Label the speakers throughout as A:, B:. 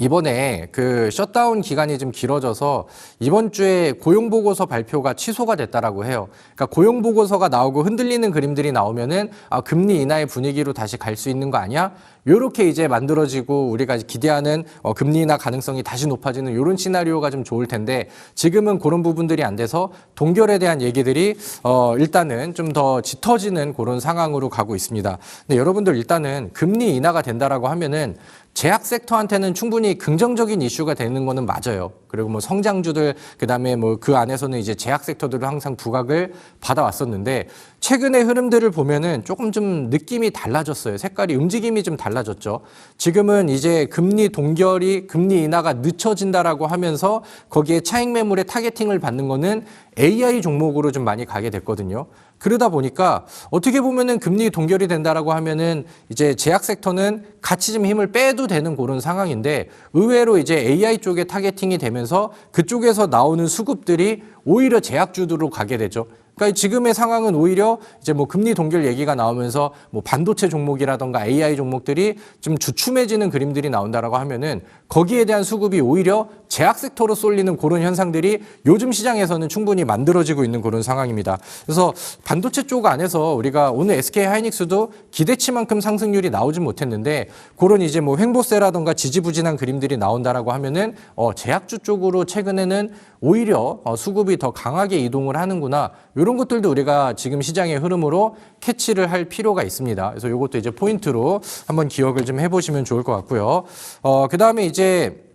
A: 이번에 그 셧다운 기간이 좀 길어져서 이번 주에 고용 보고서 발표가 취소가 됐다라고 해요. 그러니까 고용 보고서가 나오고 흔들리는 그림들이 나오면은 아, 금리 인하의 분위기로 다시 갈 수 있는 거 아니야? 요렇게 이제 만들어지고 우리가 기대하는 어, 금리 인하 가능성이 다시 높아지는 요런 시나리오가 좀 좋을 텐데 지금은 그런 부분들이 안 돼서 동결에 대한 얘기들이 어, 일단은 좀 더 짙어지는 그런 상황으로 가고 있습니다. 근데 여러분들 일단은 금리 인하가 된다라고 하면은 제약 섹터한테는 충분히 긍정적인 이슈가 되는 거는 맞아요. 그리고 뭐 성장주들 그다음에 뭐 그 안에서는 이제 제약 섹터들은 항상 부각을 받아왔었는데 최근의 흐름들을 보면은 조금 좀 느낌이 달라졌어요. 색깔이 움직임이 좀 달라졌죠. 지금은 이제 금리 동결이 금리 인하가 늦춰진다라고 하면서 거기에 차익 매물의 타겟팅을 받는 거는 AI 종목으로 좀 많이 가게 됐거든요. 그러다 보니까 어떻게 보면은 금리 동결이 된다라고 하면은 이제 제약 섹터는 같이 좀 힘을 빼도 되는 그런 상황인데 의외로 이제 AI 쪽에 타겟팅이 되면서 그쪽에서 나오는 수급들이 오히려 제약주들로 가게 되죠. 그러니까 지금의 상황은 오히려 이제 뭐 금리 동결 얘기가 나오면서 뭐 반도체 종목이라던가 AI 종목들이 좀 주춤해지는 그림들이 나온다라고 하면은 거기에 대한 수급이 오히려 제약 섹터로 쏠리는 그런 현상들이 요즘 시장에서는 충분히 만들어지고 있는 그런 상황입니다. 그래서 반도체 쪽 안에서 우리가 오늘 SK 하이닉스도 기대치만큼 상승률이 나오진 못했는데 그런 이제 뭐 횡보세라던가 지지부진한 그림들이 나온다라고 하면은 어 제약주 쪽으로 최근에는 오히려 어 수급이 더 강하게 이동을 하는구나. 이런 것들도 우리가 지금 시장의 흐름으로 캐치를 할 필요가 있습니다. 그래서 이것도 이제 포인트로 한번 기억을 좀 해보시면 좋을 것 같고요. 어, 그 다음에 이제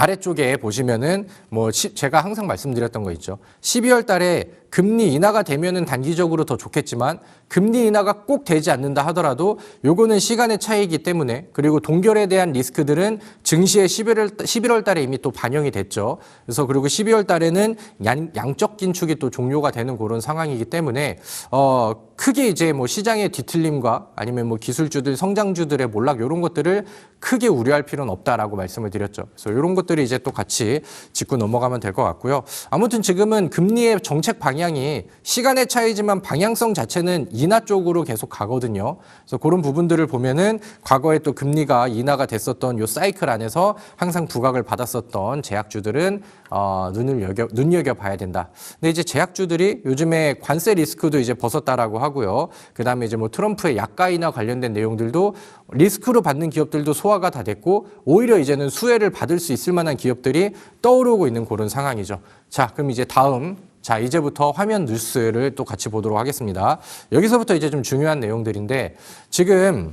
A: 아래쪽에 보시면은 뭐 시- 제가 항상 말씀드렸던 거 있죠. 12월 달에 금리 인하가 되면은 단기적으로 더 좋겠지만 금리 인하가 꼭 되지 않는다 하더라도 요거는 시간의 차이이기 때문에 그리고 동결에 대한 리스크들은 증시에 11월 11월 달에 이미 또 반영이 됐죠. 그래서 그리고 12월 달에는 양, 양적 긴축이 또 종료가 되는 그런 상황이기 때문에 어 크게 이제 뭐 시장의 뒤틀림과 아니면 뭐 기술주들 성장주들의 몰락 이런 것들을 크게 우려할 필요는 없다라고 말씀을 드렸죠. 그래서 이런 것 들이 이제 또 같이 짚고 넘어가면 될 것 같고요. 아무튼 지금은 금리의 정책 방향이 시간의 차이지만 방향성 자체는 인하 쪽으로 계속 가거든요. 그래서 그런 부분들을 보면은 과거에 또 금리가 인하가 됐었던 요 사이클 안에서 항상 부각을 받았었던 제약주들은 어, 눈을 여겨 눈여겨 봐야 된다. 근데 이제 제약주들이 요즘에 관세 리스크도 이제 벗었다라고 하고요. 그다음에 이제 뭐 트럼프의 약가 인하 관련된 내용들도 리스크로 받는 기업들도 소화가 다 됐고 오히려 이제는 수혜를 받을 수 있을 만한 기업들이 떠오르고 있는 그런 상황이죠. 자, 그럼 이제 다음 자, 이제부터 화면 뉴스를 또 같이 보도록 하겠습니다. 여기서부터 이제 좀 중요한 내용들인데 지금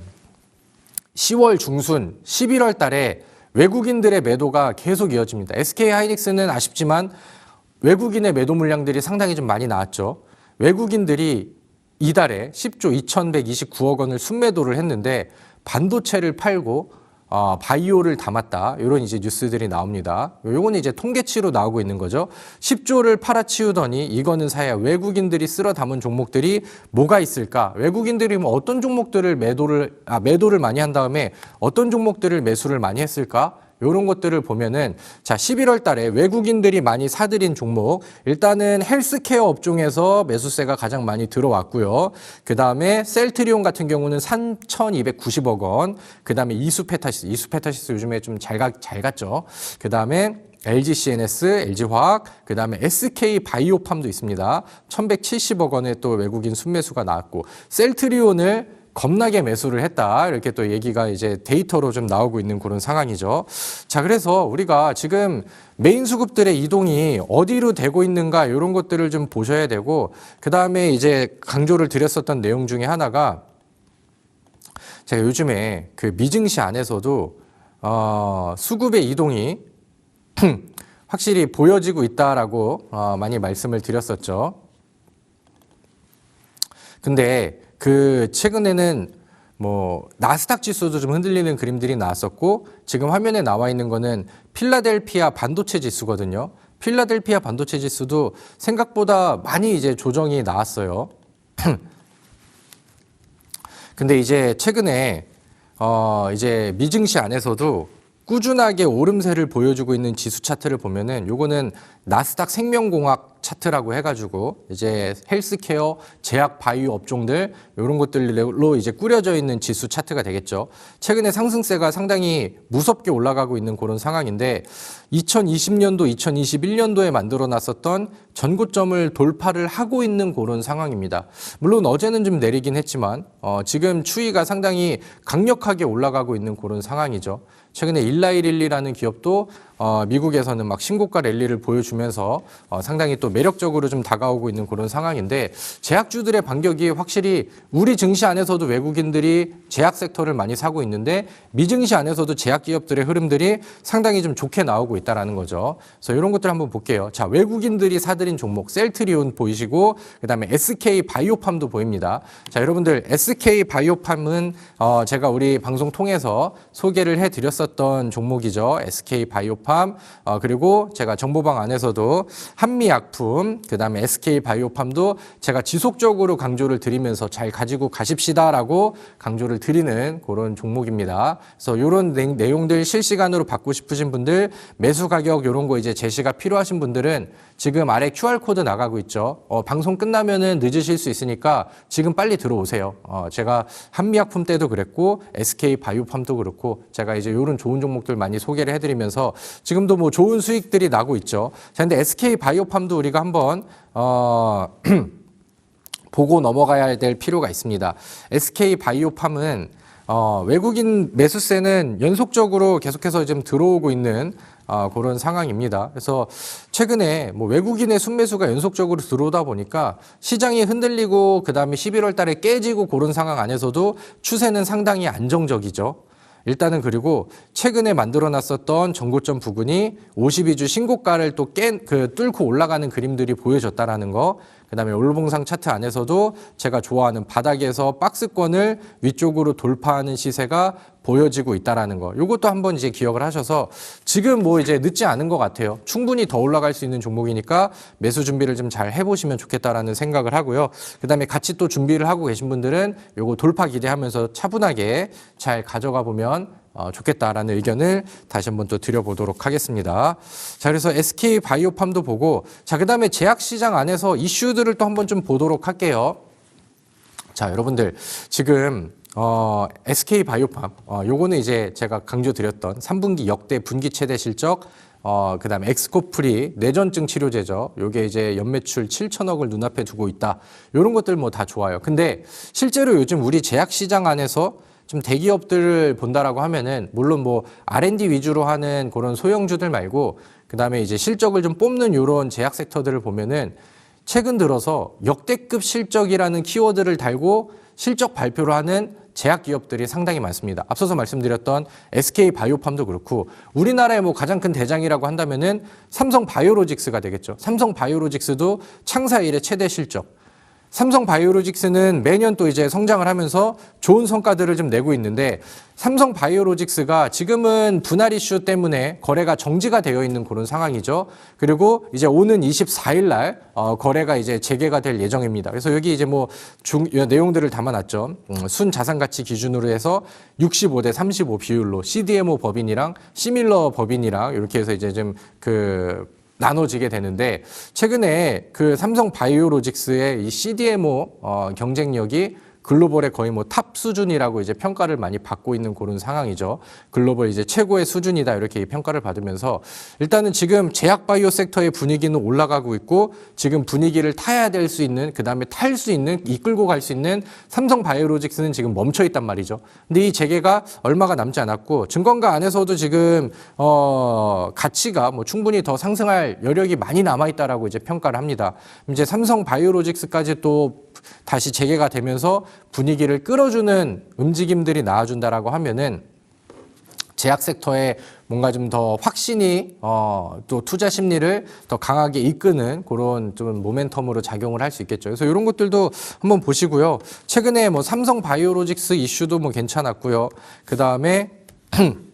A: 10월 중순, 11월 달에 외국인들의 매도가 계속 이어집니다. SK 하이닉스는 아쉽지만 외국인의 매도 물량들이 상당히 좀 많이 나왔죠. 외국인들이 이달에 10조 2,129억 원을 순매도를 했는데 반도체를 팔고 어, 바이오를 담았다. 이런 이제 뉴스들이 나옵니다. 요거는 이제 통계치로 나오고 있는 거죠. 10조를 팔아치우더니 이거는 사야 외국인들이 쓸어 담은 종목들이 뭐가 있을까? 외국인들이 뭐 어떤 종목들을 매도를 아, 매도를 많이 한 다음에 어떤 종목들을 매수를 많이 했을까? 요런 것들을 보면은 자 11월 달에 외국인들이 많이 사들인 종목 일단은 헬스케어 업종에서 매수세가 가장 많이 들어왔고요. 그다음에 셀트리온 같은 경우는 3,290억 원. 그다음에 이수페타시스 이수페타시스 요즘에 좀잘잘 갔죠. 그다음에 LG CNS, LG 화학, 그 다음에 SK 바이오팜도 있습니다. 1,170억 원의 또 외국인 순매수가 나왔고 셀트리온을 겁나게 매수를 했다. 이렇게 또 얘기가 이제 데이터로 좀 나오고 있는 그런 상황이죠. 자, 그래서 우리가 지금 메인 수급들의 이동이 어디로 되고 있는가 이런 것들을 좀 보셔야 되고 그 다음에 이제 강조를 드렸었던 내용 중에 하나가 제가 요즘에 그 미증시 안에서도 어, 수급의 이동이 확실히 보여지고 있다라고 어, 많이 말씀을 드렸었죠. 근데 그 최근에는 뭐 나스닥 지수도 좀 흔들리는 그림들이 나왔었고 지금 화면에 나와 있는 거는 필라델피아 반도체 지수거든요. 필라델피아 반도체 지수도 생각보다 많이 이제 조정이 나왔어요. 근데 이제 최근에 어 이제 미증시 안에서도 꾸준하게 오름세를 보여주고 있는 지수 차트를 보면은 요거는 나스닥 생명공학 차트라고 해가지고 이제 헬스케어, 제약 바이오 업종들 이런 것들로 이제 꾸려져 있는 지수 차트가 되겠죠. 최근에 상승세가 상당히 무섭게 올라가고 있는 그런 상황인데 2020년도, 2021년도에 만들어 놨었던 전고점을 돌파를 하고 있는 그런 상황입니다. 물론 어제는 좀 내리긴 했지만 어, 지금 추이가 상당히 강력하게 올라가고 있는 그런 상황이죠. 최근에 일라이릴리라는 기업도 어, 미국에서는 막 신고가 랠리를 보여주면서 어, 상당히 또 매력적으로 좀 다가오고 있는 그런 상황인데 제약주들의 반격이 확실히 우리 증시 안에서도 외국인들이 제약 섹터를 많이 사고 있는데 미증시 안에서도 제약 기업들의 흐름들이 상당히 좀 좋게 나오고 있다라는 거죠. 그래서 이런 것들 한번 볼게요. 자, 외국인들이 사들인 종목 셀트리온 보이시고 그다음에 SK 바이오팜도 보입니다. 자, 여러분들 SK 바이오팜은 어, 제가 우리 방송 통해서 소개를 해 드렸었던 종목이죠. SK 바이오팜 어, 그리고 제가 정보방 안에서도 한미약품 그다음에 SK 바이오팜도 제가 지속적으로 강조를 드리면서 잘 가지고 가십시다라고 강조를 드리는 그런 종목입니다. 그래서 이런 내용들 실시간으로 받고 싶으신 분들 매수 가격 이런 거 이제 제시가 필요하신 분들은 지금 아래 QR 코드 나가고 있죠. 어, 방송 끝나면은 늦으실 수 있으니까 지금 빨리 들어오세요. 어, 제가 한미약품 때도 그랬고 SK 바이오팜도 그렇고 제가 이제 이런 좋은 종목들 많이 소개를 해드리면서 지금도 뭐 좋은 수익들이 나고 있죠. 자, 근데 SK 바이오팜도 우리가 한번 어, 보고 넘어가야 될 필요가 있습니다. SK 바이오팜은 어, 외국인 매수세는 연속적으로 계속해서 좀 들어오고 있는 어, 그런 상황입니다. 그래서 최근에 뭐 외국인의 순매수가 연속적으로 들어오다 보니까 시장이 흔들리고 그 다음에 11월 달에 깨지고 그런 상황 안에서도 추세는 상당히 안정적이죠. 일단은 그리고 최근에 만들어 놨었던 전고점 부근이 52주 신고가를 또 깬, 그 뚫고 올라가는 그림들이 보여졌다라는 거. 그다음에 올봉상 차트 안에서도 제가 좋아하는 바닥에서 박스권을 위쪽으로 돌파하는 시세가 보여지고 있다라는 거. 요것도 한번 이제 기억을 하셔서 지금 뭐 이제 늦지 않은 것 같아요. 충분히 더 올라갈 수 있는 종목이니까 매수 준비를 좀 잘 해보시면 좋겠다라는 생각을 하고요. 그다음에 같이 또 준비를 하고 계신 분들은 요거 돌파 기대하면서 차분하게 잘 가져가 보면 어, 좋겠다라는 의견을 다시 한번 또 드려보도록 하겠습니다. 자, 그래서 SK 바이오팜도 보고, 자, 그 다음에 제약 시장 안에서 이슈들을 또 한번 좀 보도록 할게요. 자, 여러분들, 지금, 어, SK 바이오팜, 어, 요거는 이제 제가 강조드렸던 3분기 역대 분기 최대 실적, 어, 그 다음에 엑스코프리 내전증 치료제죠. 요게 이제 연매출 7천억을 눈앞에 두고 있다. 요런 것들 뭐 다 좋아요. 근데 실제로 요즘 우리 제약시장 안에서 좀 대기업들을 본다라고 하면은 물론 뭐 R&D 위주로 하는 그런 소형주들 말고 그다음에 이제 실적을 좀 뽑는 요런 제약 섹터들을 보면은 최근 들어서 역대급 실적이라는 키워드를 달고 실적 발표를 하는 제약 기업들이 상당히 많습니다. 앞서서 말씀드렸던 SK 바이오팜도 그렇고 우리나라의 뭐 가장 큰 대장이라고 한다면은 삼성 바이오로직스가 되겠죠. 삼성 바이오로직스도 창사 이래 최대 실적 삼성 바이오로직스는 매년 또 이제 성장을 하면서 좋은 성과들을 좀 내고 있는데 삼성 바이오로직스가 지금은 분할 이슈 때문에 거래가 정지가 되어 있는 그런 상황이죠. 그리고 이제 오는 24일 날 어, 거래가 이제 재개가 될 예정입니다. 그래서 여기 이제 뭐 중, 내용들을 담아놨죠. 음, 순 자산 가치 기준으로 해서 65대 35 비율로 CDMO 법인이랑 시밀러 법인이랑 이렇게 해서 이제 좀그 나눠지게 되는데 최근에 그 삼성 바이오로직스의 이 CDMO 어, 경쟁력이 글로벌의 거의 뭐 탑 수준이라고 이제 평가를 많이 받고 있는 그런 상황이죠. 글로벌 이제 최고의 수준이다 이렇게 평가를 받으면서 일단은 지금 제약 바이오 섹터의 분위기는 올라가고 있고 지금 분위기를 타야 될 수 있는 그다음에 탈 수 있는 이끌고 갈 수 있는 삼성 바이오로직스는 지금 멈춰 있단 말이죠. 근데 이 재개가 얼마가 남지 않았고 증권가 안에서도 지금 어 가치가 뭐 충분히 더 상승할 여력이 많이 남아 있다라고 이제 평가를 합니다. 이제 삼성 바이오로직스까지 또 다시 재개가 되면서 분위기를 끌어주는 움직임들이 나와준다라고 하면은 제약 섹터에 뭔가 좀 더 확신이 어, 또 투자 심리를 더 강하게 이끄는 그런 좀 모멘텀으로 작용을 할 수 있겠죠. 그래서 이런 것들도 한번 보시고요. 최근에 뭐 삼성 바이오로직스 이슈도 뭐 괜찮았고요. 그 다음에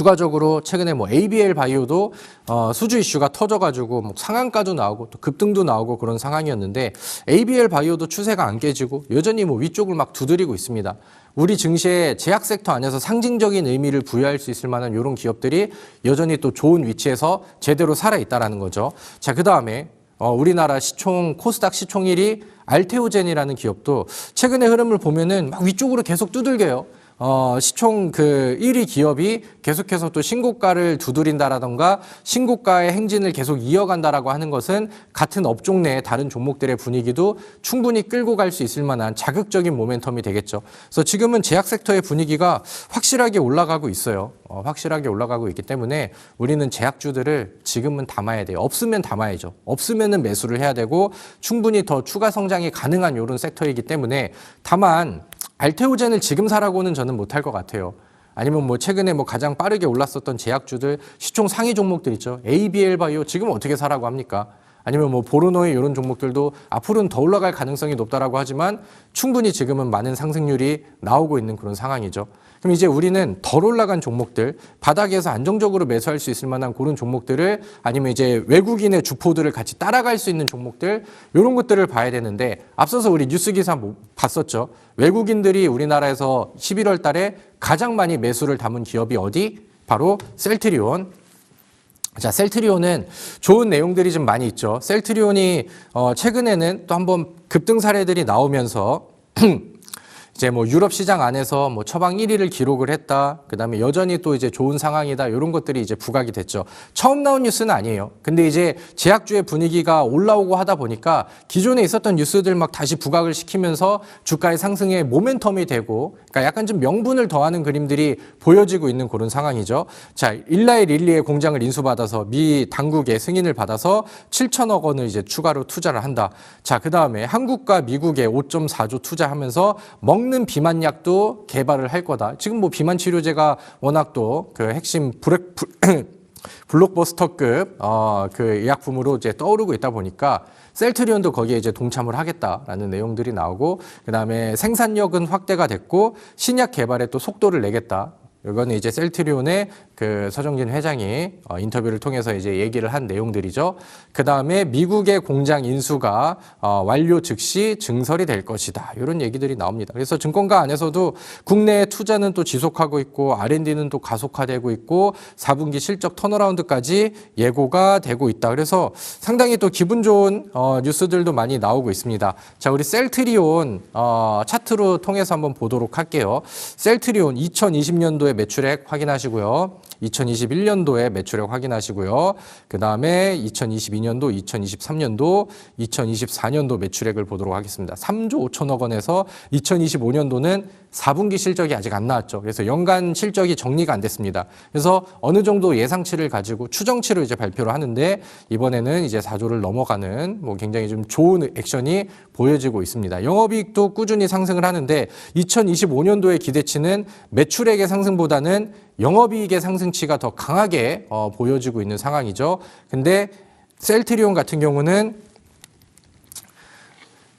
A: 추가적으로 최근에 뭐 ABL 바이오도 어, 수주 이슈가 터져가지고 뭐 상한가도 나오고 또 급등도 나오고 그런 상황이었는데 ABL 바이오도 추세가 안 깨지고 여전히 뭐 위쪽을 막 두드리고 있습니다. 우리 증시의 제약 섹터 안에서 상징적인 의미를 부여할 수 있을 만한 이런 기업들이 여전히 또 좋은 위치에서 제대로 살아 있다라는 거죠. 자, 그 다음에 어, 우리나라 시총 코스닥 시총 1위 알테오젠이라는 기업도 최근의 흐름을 보면은 막 위쪽으로 계속 두들겨요. 어, 시총 그 1위 기업이 계속해서 또 신고가를 두드린다라던가 신고가의 행진을 계속 이어간다라고 하는 것은 같은 업종 내의 다른 종목들의 분위기도 충분히 끌고 갈 수 있을 만한 자극적인 모멘텀이 되겠죠. 그래서 지금은 제약 섹터의 분위기가 확실하게 올라가고 있어요. 어, 확실하게 올라가고 있기 때문에 우리는 제약주들을 지금은 담아야 돼요. 없으면 담아야죠. 없으면은 매수를 해야 되고 충분히 더 추가 성장이 가능한 이런 섹터이기 때문에 다만 알테오젠을 지금 사라고는 저는 못할 것 같아요. 아니면 뭐 최근에 뭐 가장 빠르게 올랐었던 제약주들 시총 상위 종목들 있죠. ABL 바이오 지금 어떻게 사라고 합니까? 아니면 뭐 보르노의 이런 종목들도 앞으로는 더 올라갈 가능성이 높다라고 하지만 충분히 지금은 많은 상승률이 나오고 있는 그런 상황이죠. 그럼 이제 우리는 덜 올라간 종목들, 바닥에서 안정적으로 매수할 수 있을 만한 그런 종목들을 아니면 이제 외국인의 주포들을 같이 따라갈 수 있는 종목들, 이런 것들을 봐야 되는데 앞서서 우리 뉴스 기사 뭐 봤었죠. 외국인들이 우리나라에서 11월 달에 가장 많이 매수를 담은 기업이 어디? 바로 셀트리온, 자, 셀트리온은 좋은 내용들이 좀 많이 있죠. 셀트리온이 어, 최근에는 또 한번 급등 사례들이 나오면서 이제 뭐 유럽 시장 안에서 뭐 처방 1위를 기록을 했다. 그다음에 여전히 또 이제 좋은 상황이다. 이런 것들이 이제 부각이 됐죠. 처음 나온 뉴스는 아니에요. 근데 이제 제약주의 분위기가 올라오고 하다 보니까 기존에 있었던 뉴스들 막 다시 부각을 시키면서 주가의 상승에 모멘텀이 되고 그러니까 약간 좀 명분을 더하는 그림들이 보여지고 있는 그런 상황이죠. 자, 일라의 릴리의 공장을 인수받아서 미 당국의 승인을 받아서 7천억 원을 이제 추가로 투자를 한다. 자, 그다음에 한국과 미국에 5.4조 투자하면서 먹는 비만약도 개발을 할 거다. 지금 뭐 비만 치료제가 워낙 또 그 핵심 브렉 블록버스터급 어, 그 의약품으로 이제 떠오르고 있다 보니까 셀트리온도 거기에 이제 동참을 하겠다라는 내용들이 나오고 그다음에 생산력은 확대가 됐고 신약 개발에 또 속도를 내겠다. 이거는 이제 셀트리온의 그 서정진 회장이 어, 인터뷰를 통해서 이제 얘기를 한 내용들이죠. 그 다음에 미국의 공장 인수가 어, 완료 즉시 증설이 될 것이다. 이런 얘기들이 나옵니다. 그래서 증권가 안에서도 국내 투자는 또 지속하고 있고 R&D는 또 가속화되고 있고 4분기 실적 턴어라운드까지 예고가 되고 있다. 그래서 상당히 또 기분 좋은 어, 뉴스들도 많이 나오고 있습니다. 자, 우리 셀트리온 어, 차트로 통해서 한번 보도록 할게요. 셀트리온 2020년도에 매출액 확인하시고요. 2021년도에 매출액 확인하시고요. 그 다음에 2022년도, 2023년도, 2024년도 매출액을 보도록 하겠습니다. 3조 5천억 원에서 2025년도는 4분기 실적이 아직 안 나왔죠. 그래서 연간 실적이 정리가 안 됐습니다. 그래서 어느 정도 예상치를 가지고 추정치를 이제 발표를 하는데 이번에는 이제 4조를 넘어가는 뭐 굉장히 좀 좋은 액션이 보여지고 있습니다. 영업이익도 꾸준히 상승을 하는데 2025년도의 기대치는 매출액의 상승보다는 영업이익의 상승치가 더 강하게 어, 보여지고 있는 상황이죠. 근데 셀트리온 같은 경우는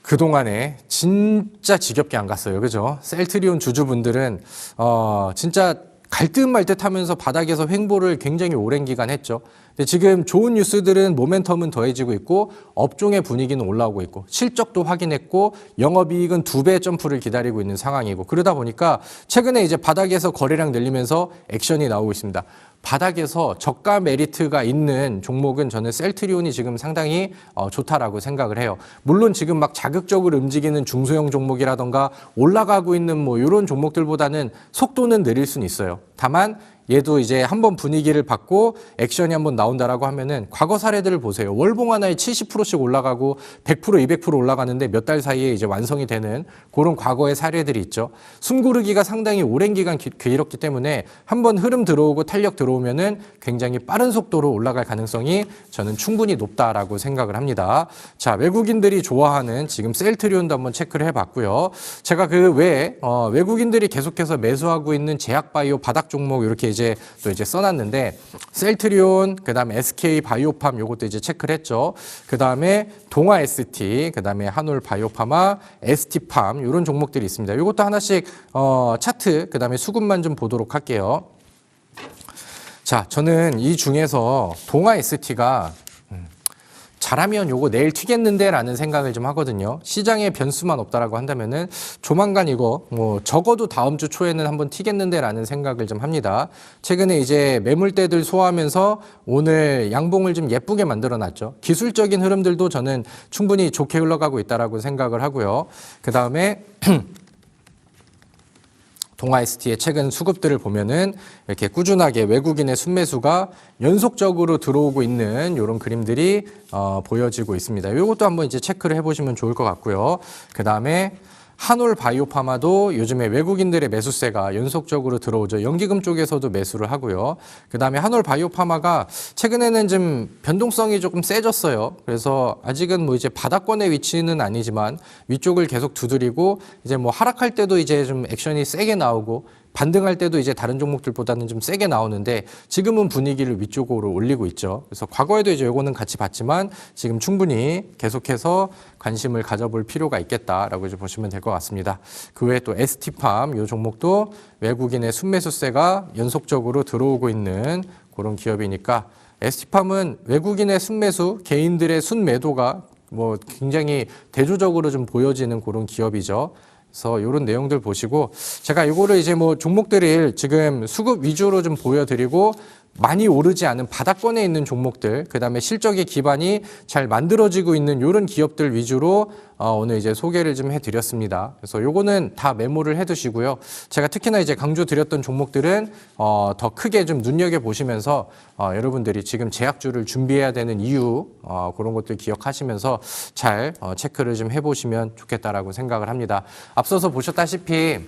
A: 그동안에 진짜 지겹게 안 갔어요. 그죠? 셀트리온 주주분들은, 어, 진짜 갈듯 말듯 하면서 바닥에서 횡보를 굉장히 오랜 기간 했죠. 근데 지금 좋은 뉴스들은 모멘텀은 더해지고 있고 업종의 분위기는 올라오고 있고 실적도 확인했고 영업이익은 두 배 점프를 기다리고 있는 상황이고 그러다 보니까 최근에 이제 바닥에서 거래량 늘리면서 액션이 나오고 있습니다. 바닥에서 저가 메리트가 있는 종목은 저는 셀트리온이 지금 상당히 어, 좋다라고 생각을 해요. 물론 지금 막 자극적으로 움직이는 중소형 종목이라던가 올라가고 있는 뭐 이런 종목들보다는 속도는 느릴 수는 있어요. 다만 얘도 이제 한번 분위기를 받고 액션이 한번 나온다라고 하면은 과거 사례들을 보세요. 월봉 하나에 70%씩 올라가고 100% 200% 올라가는데 몇 달 사이에 이제 완성이 되는 그런 과거의 사례들이 있죠. 숨고르기가 상당히 오랜 기간 기- 길었기 때문에 한번 흐름 들어오고 탄력 들어오 면은 굉장히 빠른 속도로 올라갈 가능성이 저는 충분히 높다라고 생각을 합니다. 자, 외국인들이 좋아하는 지금 셀트리온도 한번 체크를 해봤고요. 제가 그 외에 어, 외국인들이 계속해서 매수하고 있는 제약바이오 바닥 종목 이렇게 이제 또 이제 써놨는데 셀트리온 그다음에 SK 바이오팜 요것도 이제 체크를 했죠. 그다음에 동아 ST 그다음에 한올 바이오파마 ST팜 이런 종목들이 있습니다. 요것도 하나씩 어, 차트 그다음에 수급만 좀 보도록 할게요. 자, 저는 이 중에서 동아 ST가 잘하면 요거 내일 튀겠는데 라는 생각을 좀 하거든요. 시장에 변수만 없다라고 한다면은 조만간 이거 뭐 적어도 다음 주 초에는 한번 튀겠는데 라는 생각을 좀 합니다. 최근에 이제 매물대들 소화하면서 오늘 양봉을 좀 예쁘게 만들어 놨죠. 기술적인 흐름들도 저는 충분히 좋게 흘러가고 있다라고 생각을 하고요. 그 다음에 동아ST의 최근 수급들을 보면은 이렇게 꾸준하게 외국인의 순매수가 연속적으로 들어오고 있는 이런 그림들이 어, 보여지고 있습니다. 이것도 한번 이제 체크를 해보시면 좋을 것 같고요. 그 다음에 한올 바이오파마도 요즘에 외국인들의 매수세가 연속적으로 들어오죠. 연기금 쪽에서도 매수를 하고요. 그 다음에 한올 바이오파마가 최근에는 좀 변동성이 조금 세졌어요. 그래서 아직은 뭐 이제 바닥권의 위치는 아니지만 위쪽을 계속 두드리고 이제 뭐 하락할 때도 이제 좀 액션이 세게 나오고 반등할 때도 이제 다른 종목들보다는 좀 세게 나오는데 지금은 분위기를 위쪽으로 올리고 있죠. 그래서 과거에도 이제 요거는 같이 봤지만 지금 충분히 계속해서 관심을 가져볼 필요가 있겠다라고 이제 보시면 될 것 같습니다. 그 외에 또 ST팜 요 종목도 외국인의 순매수세가 연속적으로 들어오고 있는 그런 기업이니까 ST팜은 외국인의 순매수, 개인들의 순매도가 뭐 굉장히 대조적으로 좀 보여지는 그런 기업이죠. 그래서 이런 내용들 보시고 제가 이거를 이제 뭐 종목들을 지금 수급 위주로 좀 보여드리고 많이 오르지 않은 바닥권에 있는 종목들, 그 다음에 실적의 기반이 잘 만들어지고 있는 이런 기업들 위주로 어, 오늘 이제 소개를 좀 해드렸습니다. 그래서 요거는 다 메모를 해두시고요. 제가 특히나 이제 강조드렸던 종목들은 어, 더 크게 좀 눈여겨 보시면서 어, 여러분들이 지금 제약주를 준비해야 되는 이유 어, 그런 것들 기억하시면서 잘 어, 체크를 좀 해보시면 좋겠다라고 생각을 합니다. 앞서서 보셨다시피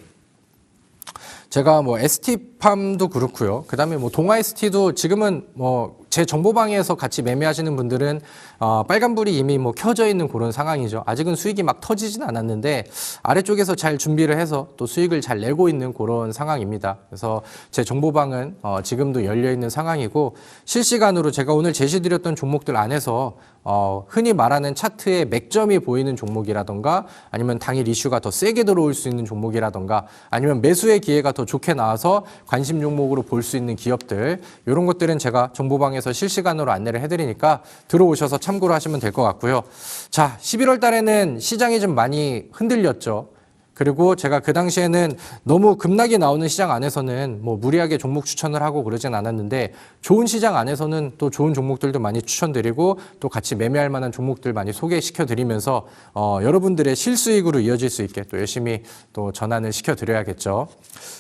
A: 제가 뭐 ST팜도 그렇고요. 그다음에 뭐 동아 ST도 지금은 뭐 제 정보방에서 같이 매매하시는 분들은 어, 빨간불이 이미 뭐 켜져 있는 그런 상황이죠. 아직은 수익이 막 터지진 않았는데 아래쪽에서 잘 준비를 해서 또 수익을 잘 내고 있는 그런 상황입니다. 그래서 제 정보방은 어, 지금도 열려 있는 상황이고 실시간으로 제가 오늘 제시드렸던 종목들 안에서 어, 흔히 말하는 차트에 맥점이 보이는 종목이라던가 아니면 당일 이슈가 더 세게 들어올 수 있는 종목이라던가 아니면 매수의 기회가 더 좋게 나와서 관심 종목으로 볼 수 있는 기업들 이런 것들은 제가 정보방에서 실시간으로 안내를 해드리니까 들어오셔서 참고를 하시면 될 것 같고요. 자, 11월 달에는 시장이 좀 많이 흔들렸죠. 그리고 제가 그 당시에는 너무 급락이 나오는 시장 안에서는 뭐 무리하게 종목 추천을 하고 그러진 않았는데 좋은 시장 안에서는 또 좋은 종목들도 많이 추천드리고 또 같이 매매할 만한 종목들 많이 소개시켜 드리면서 어, 여러분들의 실수익으로 이어질 수 있게 또 열심히 또 전환을 시켜 드려야겠죠.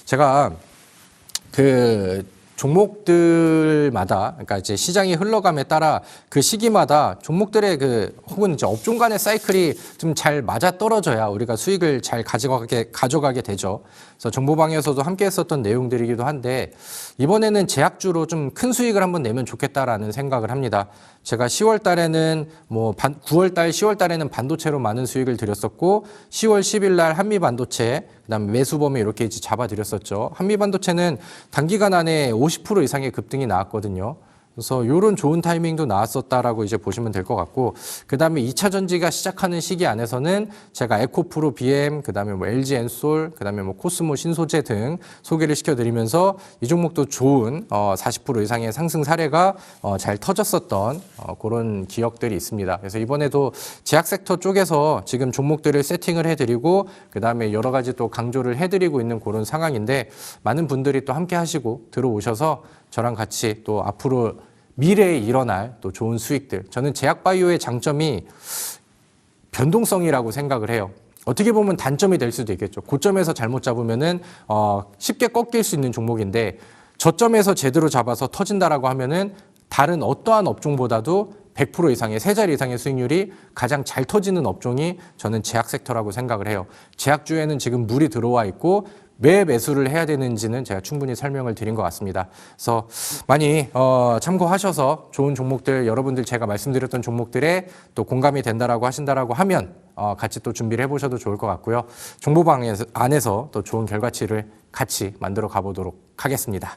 A: 제가 그 종목들마다 그러니까 이제 시장이 흘러감에 따라 그 시기마다 종목들의 그 혹은 이제 업종 간의 사이클이 좀 잘 맞아 떨어져야 우리가 수익을 잘 가져가게 가져가게 되죠. 그래서 정보방에서도 함께 했었던 내용들이기도 한데 이번에는 제약주로 좀 큰 수익을 한번 내면 좋겠다라는 생각을 합니다. 제가 10월 달에는 뭐 9월 달, 10월 달에는 반도체로 많은 수익을 드렸었고 10월 10일 날 한미 반도체 그다음 매수 범위 이렇게 이제 잡아 드렸었죠. 한미 반도체는 단기간 안에 50% 이상의 급등이 나왔거든요. 그래서 이런 좋은 타이밍도 나왔었다라고 이제 보시면 될 것 같고 그다음에 2차 전지가 시작하는 시기 안에서는 제가 에코프로 BM 그다음에 뭐 LG 엔솔 그다음에 뭐 코스모 신소재 등 소개를 시켜 드리면서 이 종목도 좋은 어, 40% 이상의 상승 사례가 어, 잘 터졌었던 어, 그런 기억들이 있습니다. 그래서 이번에도 제약 섹터 쪽에서 지금 종목들을 세팅을 해 드리고 그다음에 여러 가지 또 강조를 해 드리고 있는 그런 상황인데 많은 분들이 또 함께 하시고 들어오셔서 저랑 같이 또 앞으로 미래에 일어날 또 좋은 수익들. 저는 제약바이오의 장점이 변동성이라고 생각을 해요. 어떻게 보면 단점이 될 수도 있겠죠. 고점에서 잘못 잡으면은 어, 쉽게 꺾일 수 있는 종목인데 저점에서 제대로 잡아서 터진다라고 하면은 다른 어떠한 업종보다도 100% 이상의 세 자리 이상의 수익률이 가장 잘 터지는 업종이 저는 제약 섹터라고 생각을 해요. 제약주에는 지금 물이 들어와 있고 왜 매수를 해야 되는지는 제가 충분히 설명을 드린 것 같습니다. 그래서 많이 어, 참고하셔서 좋은 종목들 여러분들 제가 말씀드렸던 종목들에 또 공감이 된다라고 하신다라고 하면 어, 같이 또 준비를 해보셔도 좋을 것 같고요. 정보방 안에서 또 좋은 결과치를 같이 만들어 가보도록 하겠습니다.